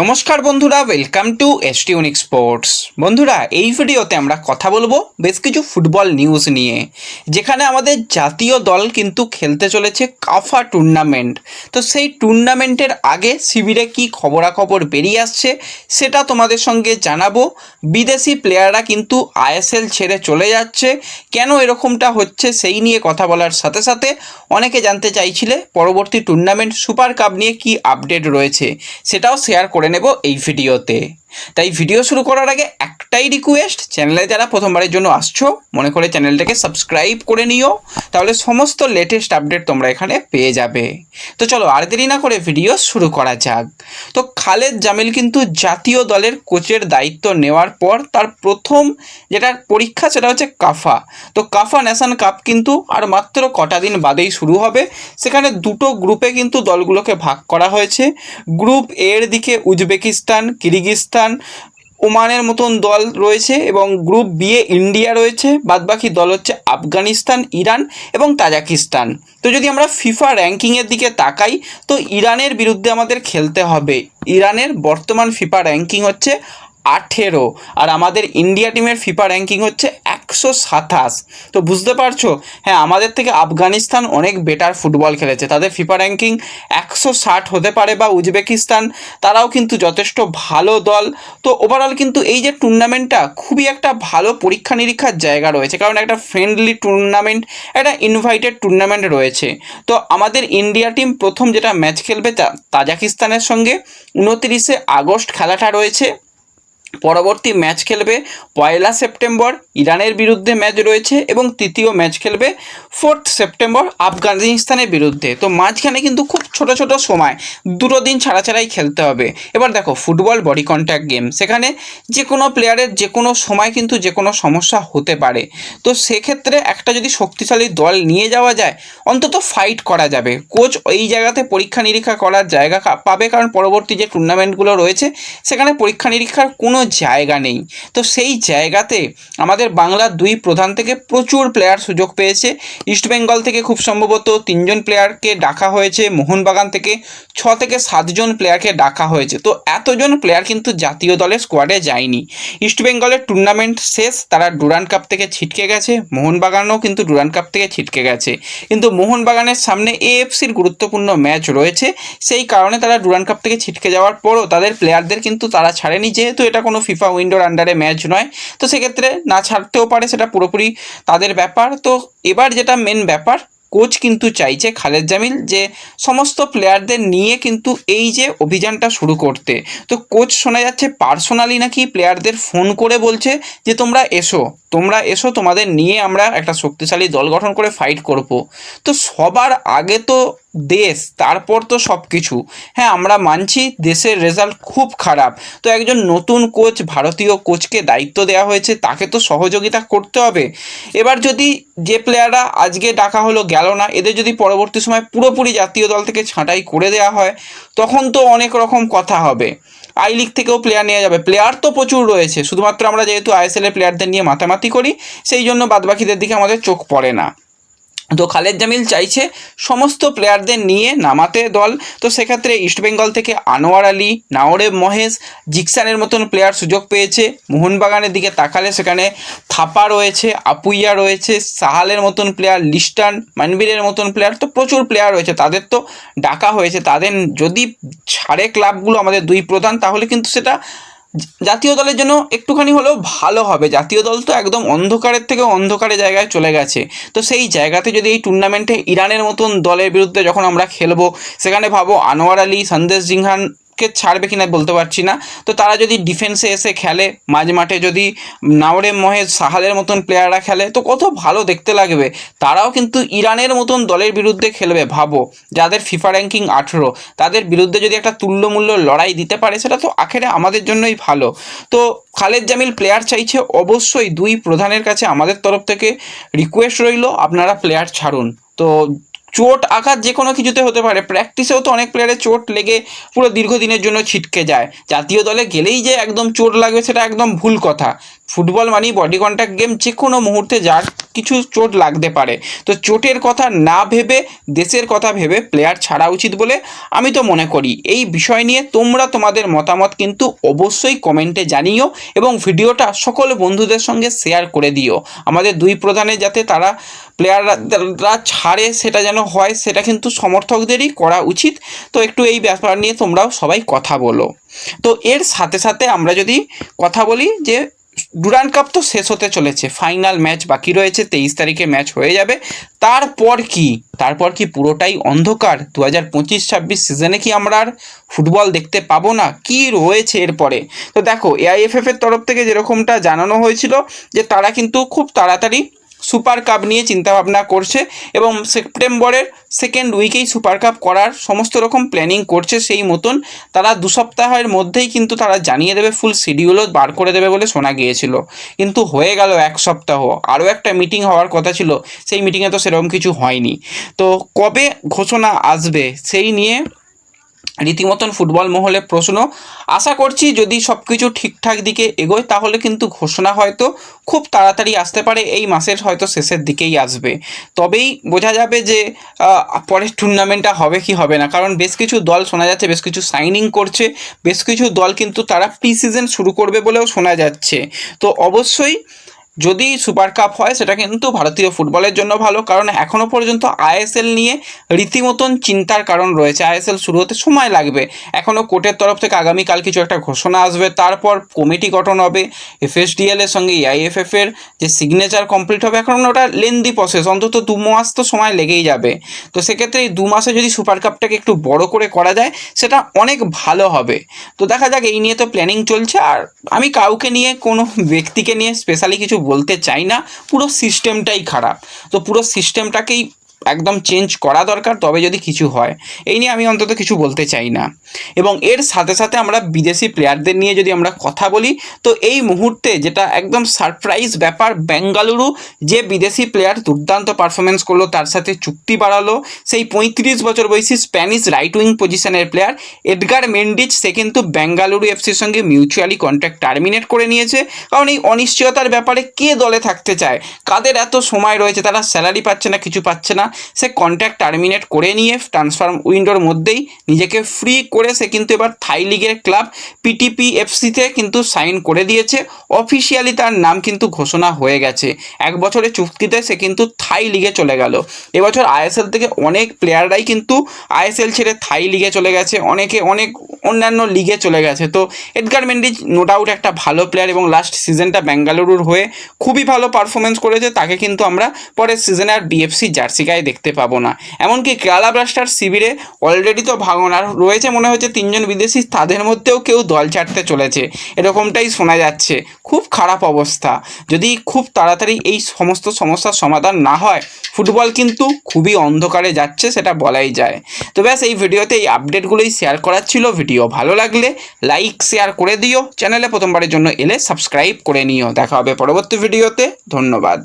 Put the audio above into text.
নমস্কার বন্ধুরা welcome two এসটিউনিক sports বন্ধুরা, এই ভিডিওতে আমরা কথা বলব বেশ কিছু ফুটবল নিউজ নিয়ে, যেখানে আমাদের জাতীয় দল কিন্তু খেলতে চলেছে কাফা টুর্নামেন্ট তো সেই টুর্নামেন্টের আগে শিবিরে কী খবরাখবর বেরিয়ে আসছে, সেটা তোমাদের সঙ্গে জানাব। বিদেশি প্লেয়াররা কিন্তু আইএসএল ছেড়ে চলে যাচ্ছে। কেন এরকমটা হচ্ছে সেই নিয়ে কথা বলার সাথে সাথে অনেকে জানতে চাইছিলে, পরবর্তী টুর্নামেন্ট সুপার কাপ নিয়ে কি আপডেট রয়েছে, সেটাও শেয়ার করে নেব এই ভিডিওতে। তাই ভিডিও শুরু করার আগে একটাই রিকোয়েস্ট চ্যানেলে যারা প্রথমবারের জন্য আসছো, মনে করে চ্যানেলটাকে সাবস্ক্রাইব করে নিও, তাহলে সমস্ত লেটেস্ট আপডেট তোমরা এখানে পেয়ে যাবে। তো চলো আর দেরি না করে ভিডিও শুরু করা যাক। তো খালেদ জামিল কিন্তু জাতীয় দলের কোচের দায়িত্ব নেওয়ার পর তার প্রথম যেটা পরীক্ষা সেটা হচ্ছে কাফা। তো কাফা ন্যাশন কাপ কিন্তু আর মাত্র কটা দিন বাদেই শুরু হবে। সেখানে দুটো গ্রুপে কিন্তু দলগুলোকে ভাগ করা হয়েছে। গ্রুপ এর দিকে উজবেকিস্তান কিরগিস্তান ওমানের মতন দল রয়েছে এবং গ্রুপ বি এ ইন্ডিয়া রয়েছে। বাদবাকি দল হচ্ছে আফগানিস্তান, ইরান এবং তাজাকিস্তান। তো যদি আমরা ফিফা র্যাঙ্কিংয়ের দিকে তাকাই, তো ইরানের বিরুদ্ধে আমাদের খেলতে হবে। ইরানের বর্তমান ফিফা র্যাঙ্কিং হচ্ছে আঠেরো আর আমাদের ইন্ডিয়া টিমের ফিফা র্যাঙ্কিং হচ্ছে একশো সাতাশ। তো বুঝতে পারছ? হ্যাঁ আমাদের থেকে আফগানিস্তান অনেক বেটার ফুটবল খেলেছে। তাদের ফিফা র্যাঙ্কিং একশো ষাট হতে পারে বা উজবেকিস্তান, তারাও কিন্তু যথেষ্ট ভালো দল। তো ওভারঅল কিন্তু এই যে টুর্নামেন্টটা খুবই একটা ভালো পরীক্ষা নিরীক্ষার জায়গা রয়েছে। কারণ একটা ফ্রেন্ডলি টুর্নামেন্ট একটা ইনভাইটেড টুর্নামেন্ট রয়েছে। তো আমাদের ইন্ডিয়া টিম প্রথম যেটা ম্যাচ খেলবে তা- তাজাকিস্তানের সঙ্গে। উনতিরিশে আগস্ট খেলাটা রয়েছে। পরবর্তী ম্যাচ খেলবে পয়লা সেপ্টেম্বর, ইরানের বিরুদ্ধে ম্যাচ রয়েছে এবং তৃতীয় ম্যাচ খেলবে ফোর্থ সেপ্টেম্বর, আফগানিস্তানের বিরুদ্ধে। তো মাঝখানে কিন্তু খুব ছোট ছোট সময়, দুটো দিন ছাড়া ছাড়াই খেলতে হবে। এবার দেখো, ফুটবল বডি কন্ট্যাক্ট গেম। সেখানে যে কোনো প্লেয়ারের যে কোনো সময় কিন্তু যে কোনো সমস্যা হতে পারে। তো সেক্ষেত্রে একটা যদি শক্তিশালী দল নিয়ে যাওয়া যায়, অন্তত ফাইট করা যাবে। কোচ এই জায়গাতে পরীক্ষা নিরীক্ষা করার জায়গা পাবে, কারণ পরবর্তী যে টুর্নামেন্টগুলো রয়েছে, সেখানে পরীক্ষা নিরীক্ষার কোনো জায়গা নেই। তো সেই জায়গাতে আমাদের বাংলার দুই প্রধান থেকে প্রচুর প্লেয়ার সুযোগ পেয়েছে। ইস্টবেঙ্গল থেকে খুব সম্ভবত তিনজন প্লেয়ারকে ডাকা হয়েছে। মোহনবাগান থেকে ছ থেকে সাতজন প্লেয়ারকে ডাকা হয়েছে। তো এতজন প্লেয়ার কিন্তু জাতীয় দলের স্কোয়াডে যায়নি। ইস্টবেঙ্গলের টুর্নামেন্ট শেষ, তারা ডুরান কাপ থেকে ছিটকে গেছে। মোহনবাগানও কিন্তু ডুরান কাপ থেকে ছিটকে গেছে। কিন্তু মোহনবাগানের সামনে এএফসির গুরুত্বপূর্ণ ম্যাচ রয়েছে। সেই কারণে তারা ডুরান কাপ থেকে ছিটকে যাওয়ার পরও তাদের প্লেয়ারদের কিন্তু তারা ছাড়েনি। যেহেতু এটা কোনো ফিফা উইন্ডোর আন্ডারে ম্যাচ নয়। তো সেক্ষেত্রে না ছাড়তেও পারে, সেটা পুরোপুরি তাদের ব্যাপার। তো এবার যেটা মেন ব্যাপার কোচ কিন্তু চাইছে খালেদ জামিল যে সমস্ত প্লেয়ারদের নিয়ে কিন্তু এই যে অভিযানটা শুরু করতে। তো কোচ শোনা যাচ্ছে পার্সোনালি নাকি প্লেয়ারদের ফোন করে বলছে যে, তোমরা এসো তোমরা এসো, তোমাদের নিয়ে আমরা একটা শক্তিশালী দল গঠন করে ফাইট করব। তো সবার আগে তো দেশ, তারপর তো সব কিছু হ্যাঁ আমরা মানছি দেশের রেজাল্ট খুব খারাপ। তো একজন নতুন কোচ ভারতীয় কোচকে দায়িত্ব দেওয়া হয়েছে, তাকে তো সহযোগিতা করতে হবে। এবার যদি যে প্লেয়াররা আজকে ডাকা হলো গেল না, এদের যদি পরবর্তী সময় পুরোপুরি জাতীয় দল থেকে ছাঁটাই করে দেওয়া হয়, তখন তো অনেক রকম কথা হবে। আই লিগ থেকেও প্লেয়ার নেওয়া যাবে। প্লেয়ার তো প্রচুর রয়েছে, শুধুমাত্র আমরা যেহেতু আইএসএল এর প্লেয়ারদের নিয়ে মাতামাতি করি, সেই জন্য বাদবাকিদের দিকে আমাদের চোখ পড়ে না। তো খালেদ জামিল চাইছে সমস্ত প্লেয়ারদের নিয়ে নামাতে দল। তো সেক্ষেত্রে ইস্টবেঙ্গল থেকে আনোয়ার আলী, নাওরেব মহেশ, জিকসানের মতন প্লেয়ার সুযোগ পেয়েছে। মোহনবাগানের দিকে তাকালে সেখানে থাপা রয়েছে, আপুইয়া রয়েছে, সাহালের মতন প্লেয়ার লিস্টান, মানবীরের মতন প্লেয়ার তো প্রচুর প্লেয়ার রয়েছে। তাদের তো ডাকা হয়েছে। তাদের যদি ছাড়ে ক্লাবগুলো আমাদের দুই প্রধান, তাহলে কিন্তু সেটা জাতীয় দলের জন্য একটুখানি হলেও ভালো হবে। জাতীয় দল তো একদম অন্ধকারের থেকে অন্ধকারের জায়গায় চলে গেছে। তো সেই জায়গাতে যদি এই টুর্নামেন্টে ইরানের মতন দলের বিরুদ্ধে যখন আমরা খেলব, সেখানে ভাবো আনোয়ার আলী, সন্দেশ জিংহান কে ছাড়বে কিনা বলতে পারছি না। তো তারা যদি ডিফেন্সে এসে খেলে, মাঝ মাঠে যদি নাওরে, মহেশ, সাহালের মতন প্লেয়াররা খেলে, তো কত ভালো দেখতে লাগবে। তারাও কিন্তু ইরানের মতন দলের বিরুদ্ধে খেলবে, ভাবো। যাদের ফিফা র্যাঙ্কিং আঠেরো, তাদের বিরুদ্ধে যদি একটা তুল্যমূল্য লড়াই দিতে পারে, সেটা তো আখেরে আমাদের জন্যই ভালো। তো খালেদ জামিল প্লেয়ার চাইছে অবশ্যই দুই প্রধানের কাছে আমাদের তরফ থেকে রিকোয়েস্ট রইল, আপনারা প্লেয়ার ছাড়ুন। তো চোট আঘাত যে কোনো কিছুতে হতে পারে। প্র্যাকটিসেও তো অনেক প্লেয়ারের চোট লেগে পুরো দীর্ঘদিনের জন্য ছিটকে যায়। জাতীয় দলে গেলেই যে একদম চোট লাগবে সেটা একদম ভুল কথা। ফুটবল মানেই বডি কন্ট্যাক্ট গেম যে কোনো মুহূর্তে যার কিছু চোট লাগতে পারে। তো চোটের কথা না ভেবে, দেশের কথা ভেবে প্লেয়ার ছাড়া উচিত বলে আমি তো মনে করি। এই বিষয় নিয়ে তোমরা তোমাদের মতামত কিন্তু অবশ্যই কমেন্টে জানিও এবং ভিডিওটা সকল বন্ধুদের সঙ্গে শেয়ার করে দিও। আমাদের দুই প্রধানে যাতে তারা প্লেয়াররা ছাড়ে সেটা যেন হয়, সেটা কিন্তু সমর্থকদেরই করা উচিত। তো একটু এই ব্যাপার নিয়ে তোমরাও সবাই কথা বলো। তো এর সাথে সাথে আমরা যদি কথা বলি যে ডুরান্ড কাপ তো শেষ হতে চলেছে ফাইনাল ম্যাচ বাকি রয়েছে, তেইশ তারিখে ম্যাচ হয়ে যাবে। তারপর কি? তারপর কি পুরোটাই অন্ধকার? দু হাজার পঁচিশ ছাব্বিশ সিজনে কি আমরা আর ফুটবল দেখতে পাবো না? কি রয়েছে এরপরে? তো দেখো এআইএফএফ এর তরফ থেকে যেরকমটা জানানো হয়েছিল, যে তারা কিন্তু খুব তাড়াতাড়ি সুপার কাপ নিয়ে চিন্তাভাবনা করছে এবং সেপ্টেম্বরের সেকেন্ড উইকেই সুপার কাপ করার সমস্ত রকম প্ল্যানিং করছে সেই মতন। তারা দু সপ্তাহের মধ্যেই কিন্তু তারা জানিয়ে দেবে ফুল শিডিউলও বার করে দেবে বলে শোনা গিয়েছিল। কিন্তু হয়ে গেল এক সপ্তাহ। আরও একটা মিটিং হওয়ার কথা ছিল, সেই মিটিংয়ে তো সেরকম কিছু হয়নি। তো কবে ঘোষণা আসবে সেই নিয়ে রীতিমতন ফুটবল মহলে প্রশ্ন। আশা করছি যদি সব কিছু ঠিকঠাক দিকে এগোয়, তাহলে কিন্তু ঘোষণা হয়তো খুব তাড়াতাড়ি আসতে পারে, এই মাসের হয়তো শেষের দিকেই আসবে। তবেই বোঝা যাবে যে পরের টুর্নামেন্টটা হবে কি হবে না। কারণ বেশ কিছু দল শোনা যাচ্ছে, বেশ কিছু সাইনিং করছে, বেশ কিছু দল কিন্তু তারা প্রি সিজন শুরু করবে বলেও শোনা যাচ্ছে। তো অবশ্যই যদি সুপার কাপ হয়, সেটা কিন্তু ভারতীয় ফুটবলের জন্য ভালো। কারণ এখনও পর্যন্ত আইএসএল নিয়ে রীতিমতন চিন্তার কারণ রয়েছে। আইএসএল শুরু হতে সময় লাগবে। এখনও কোর্টের তরফ থেকে আগামীকাল কিছু একটা ঘোষণা আসবে। তারপর কমিটি গঠন হবে। এফএসডিএল এর সঙ্গে এআইএফএফ এর যে সিগনেচার কমপ্লিট হবে, এখন ওটা লেন্দি প্রসেস অন্তত দু মাস তো সময় লেগেই যাবে। তো সেক্ষেত্রে এই দু মাসে যদি সুপার কাপটাকে একটু বড় করে করা যায়, সেটা অনেক ভালো হবে। তো দেখা যাক, এই নিয়ে তো প্ল্যানিং চলছে। আর আমি কাউকে নিয়ে, কোনো ব্যক্তিকে নিয়ে স্পেশালি কিছু বলতে চাই না পুরো সিস্টেমটাই খারাপ। তো পুরো সিস্টেমটাকেই একদম চেঞ্জ করা দরকার, তবে যদি কিছু হয়, এই নিয়ে আমি অন্তত কিছু বলতে চাই না। এবং এর সাথে সাথে আমরা বিদেশি প্লেয়ারদের নিয়ে যদি আমরা কথা বলি, তো এই মুহূর্তে যেটা একদম সারপ্রাইজ ব্যাপার, বেঙ্গালুরু যে বিদেশি প্লেয়ার দুর্দান্ত পারফরমেন্স করল, তার সাথে চুক্তি বাড়ালো, সেই পঁয়ত্রিশ বছর বয়সী স্প্যানিশ রাইট উইং পজিশনের প্লেয়ার এডগার মেন্ডিচ সে কিন্তু বেঙ্গালুরু এফসির সঙ্গে মিউচুয়ালি কন্ট্যাক্ট টার্মিনেট করে নিয়েছে। কারণ এই অনিশ্চয়তার ব্যাপারে কে দলে থাকতে চায়? কাদের এত সময় রয়েছে? তারা স্যালারি পাচ্ছে না, কিছু পাচ্ছে না। সে কন্ট্যাক্ট টার্মিনেট করে নিয়ে ট্রান্সফার উইন্ডোর মধ্যেই নিজেকে ফ্রি করে সে কিন্তু এবার থাই লিগের ক্লাব পিটিপি এফসিতে কিন্তু সাইন করে দিয়েছে। অফিসিয়ালি তার নাম কিন্তু ঘোষণা হয়ে গেছে। এক বছরের চুক্তিতে সে কিন্তু থাই লিগে চলে গেল। এবছর আইএসএল থেকে অনেক প্লেয়াররাই কিন্তু আইএসএল ছেড়ে থাই লিগে চলে গেছে। অনেকে অনেক অন্যান্য লিগে চলে গেছে। তো এডগার মেন্ডিজ নো ডাউট একটা ভালো প্লেয়ার এবং লাস্ট সিজনটা বেঙ্গালুরুর হয়ে খুবই ভালো পারফরমেন্স করেছে। তাকে কিন্তু আমরা পরের সিজনে আর বিএফসি জার্সি গায়ে দেখতে পাবো না। এমনকি কেরালা ব্লাস্টার শিবিরে অলরেডি তো ভাঙন, আর রয়েছে মনে হচ্ছে তিনজন বিদেশি, তাদের মধ্যেও কেউ দল ছাড়তে চলেছে। এরকমটাই শোনা যাচ্ছে। খুব খারাপ অবস্থা। যদি খুব তাড়াতাড়ি এই সমস্ত সমস্যার সমাধান না হয়, ফুটবল কিন্তু খুবই অন্ধকারে যাচ্ছে সেটা বলাই যায়। তো ব্যাস, এই ভিডিওতে এই আপডেটগুলোই শেয়ার করার ছিল। ভিডিও ভালো লাগলে লাইক শেয়ার করে দিও। চ্যানেলে প্রথমবারের জন্য এলে সাবস্ক্রাইব করে নিও। দেখা হবে পরবর্তী ভিডিওতে। ধন্যবাদ।